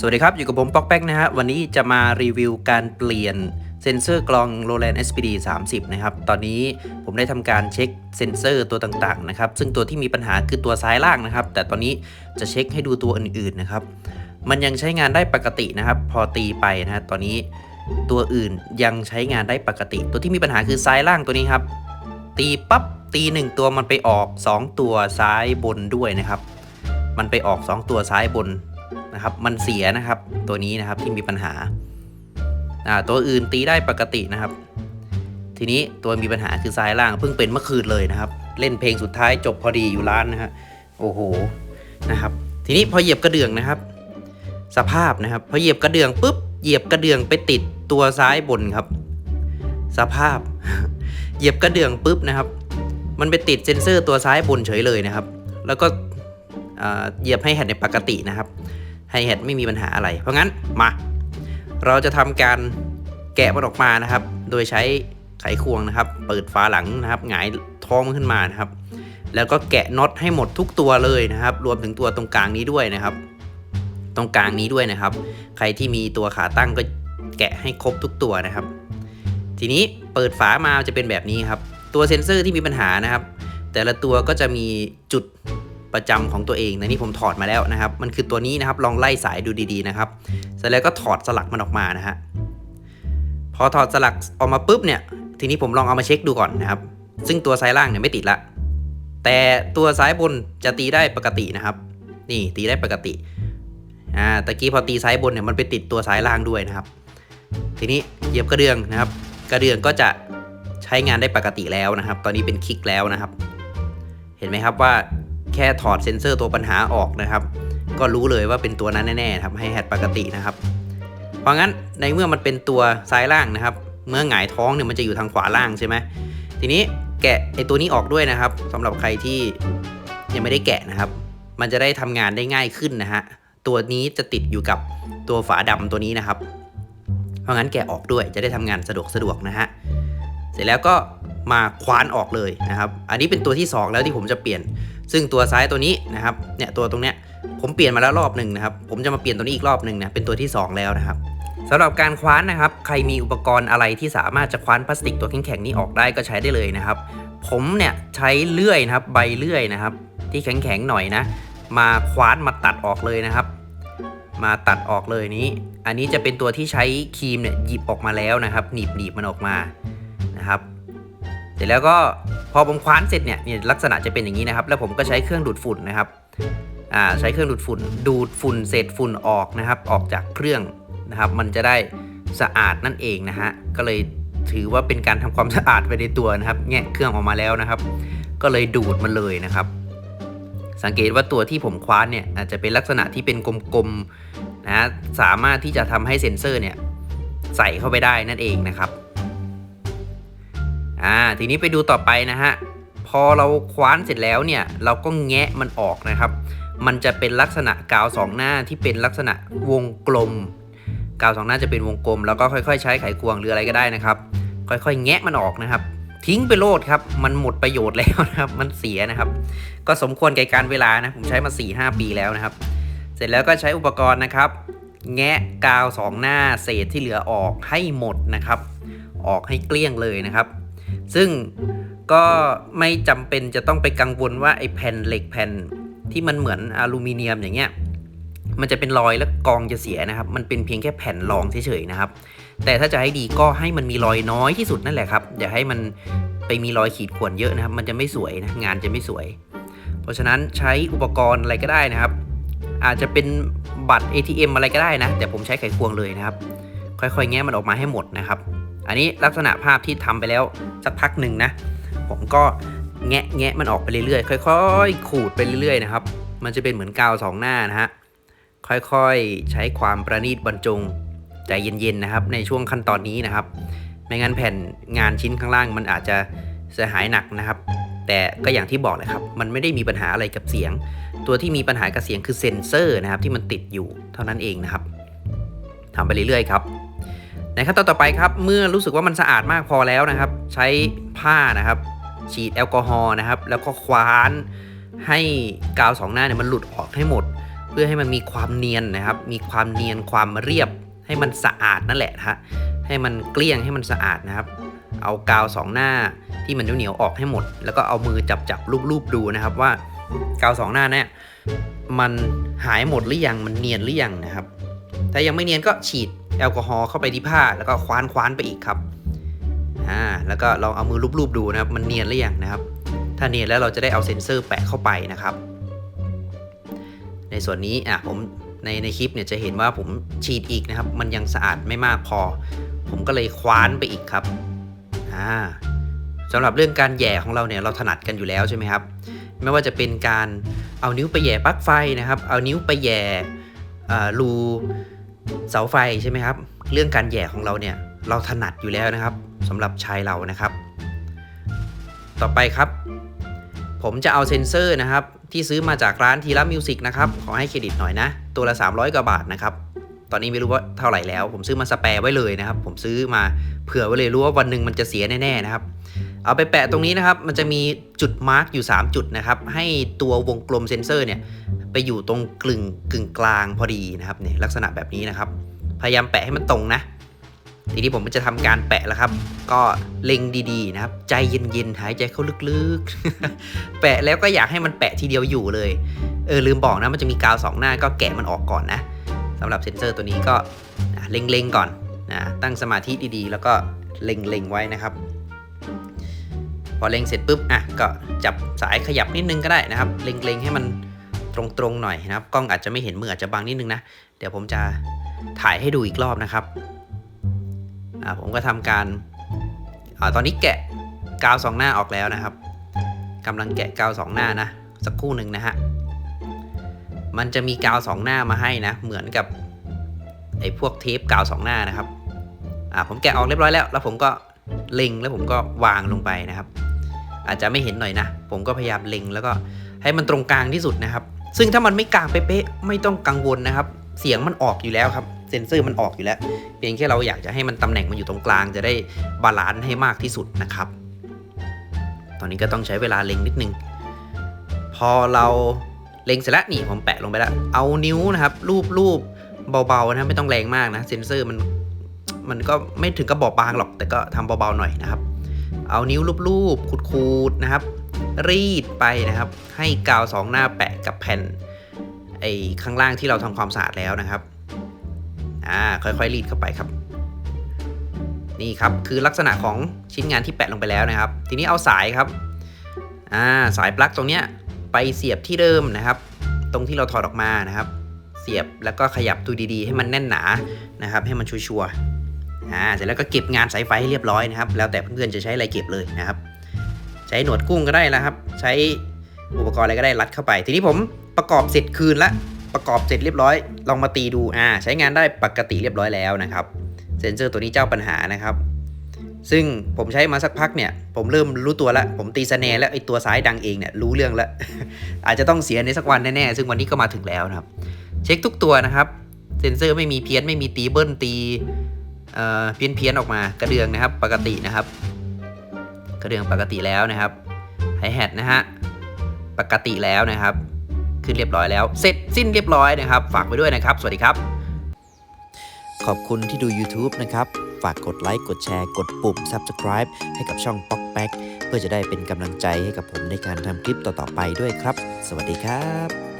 สวัสดีครับ อยู่กับผมป๊อกแป๊กนะฮะ วันนี้จะมารีวิวการเปลี่ยนเซ็นเซอร์กลอง Roland SPD 30 นะครับ ตอนนี้ผมได้ทำการเช็คเซ็นเซอร์ตัวต่างๆนะครับ ซึ่งตัวที่มีปัญหาคือตัวซ้ายล่างนะครับ แต่ตอนนี้จะเช็คให้ดูตัวอื่นๆนะครับ มันยังใช้งานได้ปกตินะครับ พอตีไปนะฮะตอนนี้ตัวอื่นยังใช้งานได้ปกติ ตัวที่มีปัญหาคือซ้ายล่างตัวนี้ครับ ตีปั๊บตีหนึ่งตัวมันไปออก 2 ตัวซ้ายบนด้วยนะครับ มันไปออก 2 ตัวซ้ายบน นะครับ มันเสียนะครับ ตัวนี้นะครับที่มีปัญหาอ่าตัวอื่นตีได้ปกตินะครับ ทีนี้ตัวมีปัญหาคือซ้ายล่างเพิ่งเป็นเมื่อคืนเลยนะครับ เล่นเพลงสุดท้ายจบพอดีอยู่ร้านนะฮะโอ้โหนะครับ ทีนี้พอเหยียบกระเดื่องนะครับ สภาพนะครับพอเหยียบกระเดื่องปุ๊บเหยียบกระเดื่องไปติดตัวซ้ายบนครับ สภาพ เหยียบกระเดื่องปุ๊บนะครับ มันไปติดเซนเซอร์ตัวซ้ายบนเฉยเลยนะครับ แล้วก็เหยียบให้แฮดในปกตินะครับ ไฮแฮดไม่มีปัญหาอะไร เพราะงั้นมา เราจะทำการแกะมันออกมานะครับ โดยใช้ไขควงนะครับ เปิดฝาหลังนะครับหงายท้องมันขึ้นมานะครับ แล้วก็แกะน็อตให้หมดทุกตัวเลยนะครับ รวมถึงตัวตรงกลางนี้ด้วยนะครับ ตรงกลางนี้ด้วยนะครับ ใครที่มีตัวขาตั้งก็แกะให้ครบทุกตัวนะครับ ทีนี้เปิดฝามาจะเป็นแบบนี้ครับ ตัวเซ็นเซอร์ที่มีปัญหานะครับ แต่ละตัวก็จะมีจุด ประจำของตัวเองนะนี่ผมถอดมาแล้วนะครับ มันคือตัวนี้นะครับลองไล่สายดูดีๆนะครับ เสร็จแล้วก็ถอดสลักมันออกมานะฮะพอถอดสลักออกมาปุ๊บเนี่ย ทีนี้ผมลองเอามาเช็คดูก่อนนะครับ ซึ่งตัวซ้ายล่างเนี่ยไม่ติดละ แต่ตัวซ้ายบนจะตีได้ปกตินะครับ นี่ตีได้ปกติอ่าตะกี้พอตีซ้ายบนเนี่ยมันไปติดตัวซ้ายล่างด้วยนะครับ ทีนี้เหยียบกระเดื่องนะครับ กระเดื่องก็จะใช้งานได้ปกติแล้วนะครับ ตอนนี้เป็นคลิกแล้วนะครับ เห็นไหมครับว่า แค่ถอดเซ็นเซอร์ตัวปัญหาออกนะครับ ก็รู้เลยว่าเป็นตัวนั้นแน่ๆครับให้แฮดปกตินะครับ เพราะงั้นในเมื่อมันเป็นตัวซ้ายล่างนะครับ เมื่อหงายท้องเนี่ยมันจะอยู่ทางขวาล่างใช่ไหมทีนี้แกะไอตัวนี้ออกด้วยนะครับสำหรับใครที่ยังไม่ได้แกะนะครับ มันจะได้ทำงานได้ง่ายขึ้นนะฮะตัวนี้จะติดอยู่กับตัวฝาดำตัวนี้นะครับ เพราะงั้นแกะออกด้วยจะได้ทำงานสะดวกสะดวกนะฮะเสร็จแล้วก็มาคว้านออกเลยนะครับ อันนี้เป็นตัวที่ 2 แล้วที่ผมจะเปลี่ยน ซึ่งตัวซ้ายตัวนี้นะครับเนี่ยตัวตรงเนี้ยผมเปลี่ยนมาแล้วรอบหนึ่งนะครับ ผมจะมาเปลี่ยนตัวนี้อีกรอบหนึ่งนะเป็นตัวที่ 2 แล้วนะครับสำหรับการคว้านนะครับ ใครมีอุปกรณ์อะไรที่สามารถจะคว้านพลาสติกตัวแข็งๆนี้ออกได้ก็ใช้ได้เลยนะครับ ผมเนี่ยใช้เลื่อยนะครับใบเลื่อยนะครับ ที่แข็งๆหน่อยนะ มาคว้านมาตัดออกเลยนะครับ มาตัดออกเลยนี้ อันนี้จะเป็นตัวที่ใช้ครีมเนี่ยหยิบออกมาแล้วนะครับ หนีบหนีบมันออกมา เสร็จแล้วก็พอผมคว้านเสร็จเนี่ยเนี่ยลักษณะจะเป็นอย่างนี้นะครับ แล้วผมก็ใช้เครื่องดูดฝุ่นนะครับอ่าใช้เครื่องดูดฝุ่น ดูดฝุ่นเศษฝุ่นออกนะครับ ออกจากเครื่องนะครับ มันจะได้สะอาดนั่นเองนะฮะก็เลยถือว่าเป็นการทำความสะอาดไปในตัวนะครับแงะเครื่องออกมาแล้วนะครับ ก็เลยดูดมันเลยนะครับ สังเกตว่าตัวที่ผมคว้านเนี่ยอาจจะเป็นลักษณะที่เป็นกลมๆนะสามารถที่จะทำให้เซ็นเซอร์เนี่ยใส่เข้าไปได้นั่นเองนะครับ อ่าทีนี้ไปดูต่อไปนะฮะพอเราคว้านเสร็จแล้วเนี่ยเราก็แงะมันออกนะครับ มันจะเป็นลักษณะกาวสองหน้าที่เป็นลักษณะวงกลม กาวสองหน้าจะเป็นวงกลม แล้วก็ค่อยๆ ใช้ไขควงหรืออะไรก็ได้นะครับ ค่อยๆ แงะมันออกนะครับ ทิ้งไปโลดครับ มันหมดประโยชน์แล้วนะครับ มันเสียนะครับ ก็สมควรแก่การเวลานะผมใช้มา4-5ปีแล้วนะครับ เสร็จแล้วก็ใช้อุปกรณ์นะครับ แงะกาวสองหน้าเศษที่เหลือออกให้หมดนะครับ ออกให้เกลี้ยงเลยนะครับ ซึ่งก็ไม่จำเป็นจะต้องไปกังวลว่าไอ้แผ่นเหล็กแผ่นที่มันเหมือนอลูมิเนียมอย่างเงี้ยมันจะเป็นรอยแล้วกองจะเสียนะครับ มันเป็นเพียงแค่แผ่นรองเฉยๆนะครับ แต่ถ้าจะให้ดีก็ให้มันมีรอยน้อยที่สุดนั่นแหละครับ อย่าให้มันไปมีรอยขีดข่วนเยอะนะครับ มันจะไม่สวยนะงานจะไม่สวย เพราะฉะนั้นใช้อุปกรณ์อะไรก็ได้นะครับ อาจจะเป็นบัตร ATM อะไรก็ได้นะ แต่ผมใช้ไขควงเลยนะครับ ค่อยๆ แงะมันออกมาให้หมดนะครับ อันนี้ลักษณะภาพที่ทำไปแล้วสักพักหนึ่งนะ ผมก็แงะแงะมันออกไปเรื่อยๆ ค่อยๆ ขูดไปเรื่อยๆนะครับ มันจะเป็นเหมือนกาวสองหน้านะฮะ ค่อยๆ ใช้ความประณีตบรรจงใจเย็นๆนะครับ ในช่วงขั้นตอนนี้นะครับ ไม่งั้นแผ่นงานชิ้นข้างล่างมันอาจจะเสียหายหนักนะครับ แต่ก็อย่างที่บอกเลยครับ มันไม่ได้มีปัญหาอะไรกับเสียง ตัวที่มีปัญหากับเสียงคือเซ็นเซอร์นะครับที่มันติดอยู่เท่านั้นเองนะครับทำไปเรื่อยๆครับ ในขั้นตอนต่อไปครับ เมื่อรู้สึกว่ามันสะอาดมากพอแล้วนะครับ ใช้ผ้านะครับ ฉีดแอลกอฮอล์นะครับ แล้วก็คว้านให้กาวสองหน้าเนี่ยมันหลุดออกให้หมด เพื่อให้มันมีความเนียนนะครับ มีความเนียนความเรียบ ให้มันสะอาดนั่นแหละฮะให้มันเกลี้ยงให้มันสะอาดนะครับ เอากาวสองหน้าที่มันเหนียวๆออกให้หมด แล้วก็เอามือจับจับๆรูปๆดูนะครับ ว่ากาวสองหน้าเนี่ยมันหายหมดหรือยังมันเนียนหรือยังนะครับ ถ้ายังไม่เนียนก็ฉีด แอลกอฮอล์เข้าไปที่ผ้าแล้วก็คว้านคว้านไปอีกครับอ่าแล้วก็ลองเอามือรูปๆดูนะครับ มันเนียนหรือยังนะครับ ถ้าเนียนแล้วเราจะได้เอาเซ็นเซอร์แปะเข้าไปนะครับ ในส่วนนี้อะผมในในคลิปเนี่ยจะเห็นว่าผมฉีดอีกนะครับ มันยังสะอาดไม่มากพอ ผมก็เลยคว้านไปอีกครับอ่าสำหรับเรื่องการแย่ของเราเนี่ยเราถนัดกันอยู่แล้วใช่ไหมครับ ไม่ว่าจะเป็นการเอานิ้วไปแย่ปลั๊กไฟนะครับ เอานิ้วไปแย่อ่ารู เสาไฟใช่ไหมครับ เรื่องการแย่ของเราเนี่ยเราถนัดอยู่แล้วนะครับสำหรับชายเรานะครับ ต่อไปครับ ผมจะเอาเซ็นเซอร์นะครับ ที่ซื้อมาจากร้านทีละมิวสิกนะครับ ขอให้เครดิตหน่อยนะ ตัวละ 300 กว่าบาทนะครับ ตอนนี้ไม่รู้ว่าเท่าไหร่แล้ว ผมซื้อมาสแปร์ไว้เลยนะครับ ผมซื้อมาเผื่อไว้เลยรู้ว่าวันหนึ่งมันจะเสียแน่ๆนะครับเอาไปแปะตรงนี้นะครับ มันจะมีจุดมาร์กอยู่ 3 จุดนะครับ ให้ตัววงกลมเซ็นเซอร์เนี่ย ไปอยู่ตรงกลึงกึ่งกลางพอดีนะครับเนี่ยลักษณะแบบนี้นะครับ พยายามแปะให้มันตรงนะ ทีนี้ผมจะทำการแปะแล้วครับ ก็เล็งดีๆนะครับ ใจเย็นๆหายใจเข้าลึกๆ แปะแล้วก็อยากให้มันแปะทีเดียวอยู่เลยเออลืมบอกนะมันจะมีกาวสองหน้าก็แกะมันออกก่อนนะสำหรับเซ็นเซอร์ตัวนี้ก็เล็งๆก่อนนะตั้งสมาธิดีๆ แล้วก็เล็งๆไว้นะครับ พอเล็งเสร็จปุ๊บอะก็จับสายขยับนิดนึงก็ได้นะครับ เล็งๆให้มัน ตรงๆหน่อยนะครับ กล้องอาจจะไม่เห็นมืออาจจะบังนิดนึงนะ เดี๋ยวผมจะถ่ายให้ดูอีกรอบนะครับอ่าผมก็ทำการอาตอนนี้แกะกาวสองหน้าออกแล้วนะครับกำลังแกะกาวสองหน้านะ สักครู่หนึ่งนะฮะ มันจะมีกาวสองหน้ามาให้นะ เหมือนกับไอ้พวกเทปกาวสองหน้านะครับอ่าผมแกะออกเรียบร้อยแล้ว แล้วผมก็เล็งแล้วผมก็วางลงไปนะครับ อาจจะไม่เห็นหน่อยนะ ผมก็พยายามเล็งแล้วก็ให้มันตรงกลางที่สุดนะครับ ซึ่งถ้ามันไม่กลางเป๊ะๆไม่ต้องกังวลนะครับ เสียงมันออกอยู่แล้วครับเซ็นเซอร์มันออกอยู่แล้ว เพียงแค่เราอยากจะให้มันตำแหน่งมันอยู่ตรงกลาง จะได้บาลานซ์ให้มากที่สุดนะครับ ตอนนี้ก็ต้องใช้เวลาเล็งนิดนึง พอเราเล็งเสร็จแล้วนี่ผมแปะลงไปแล้ว เอานิ้วนะครับ รูปรูปเบาๆนะไม่ต้องแรงมากนะเซ็นเซอร์มันมันก็ไม่ถึงกับบอบบางหรอกแต่ก็ทำเบาๆหน่อยนะครับ เอานิ้วรูปๆขูดๆนะครับ รีดไปนะครับ ให้กาวสองหน้าแปะกับแผ่นไอ้ข้างล่างที่เราทำความสะอาดแล้วนะครับอ่าค่อยๆรีดเข้าไปครับ นี่ครับคือลักษณะของชิ้นงานที่แปะลงไปแล้วนะครับ ทีนี้เอาสายครับอ่าสายปลั๊กตรงเนี้ยไปเสียบที่เดิมนะครับ ตรงที่เราถอดออกมานะครับ เสียบแล้วก็ขยับดูดีๆ ให้มันแน่นหนานะครับ ให้มันชัวร์ๆอ่าเสร็จแล้วก็เก็บงานสายไฟให้เรียบร้อยนะครับ แล้วแต่เพื่อนๆจะใช้อะไรเก็บเลยนะครับ ใช้หนวดกุ้งก็ได้แล้วครับ ใช้อุปกรณ์อะไรก็ได้รัดเข้าไป ทีนี้ผมประกอบเสร็จคืนละประกอบเสร็จเรียบร้อย ลองมาตีดูอ่าใช้งานได้ปกติเรียบร้อยแล้วนะครับเซนเซอร์ตัวนี้เจ้าปัญหานะครับ ซึ่งผมใช้มาสักพักเนี่ย ผมเริ่มรู้ตัวแล้วผมตีสแนร์แล้วไอ้ตัวซ้ายดังเองเนี่ยรู้เรื่องแล้วอาจจะต้องเสียในสักวันแน่ๆซึ่งวันนี้ก็มาถึงแล้วนะครับ เช็คทุกตัวนะครับเซนเซอร์ไม่มีเพี้ยนไม่มีตีเบิ้ลตีเอ่อเพี้ยนเพี้ยนออกมากระเดืองนะครับ ปกตินะครับ กระเดืองปกติแล้วนะครับไฮแฮทนะฮะปกติแล้วนะครับ ขึ้นเรียบร้อยแล้ว เสร็จสิ้นเรียบร้อยนะครับ ฝากไว้ด้วยนะครับ สวัสดีครับ ขอบคุณที่ดู YouTube นะครับ ฝากกดไลค์กดแชร์กดปุ่ม Subscribe ให้กับช่อง p o k p a k เพื่อจะได้เป็นกำลังใจให้กับผมในการทำคลิปต่อๆไปด้วยครับ สวัสดีครับ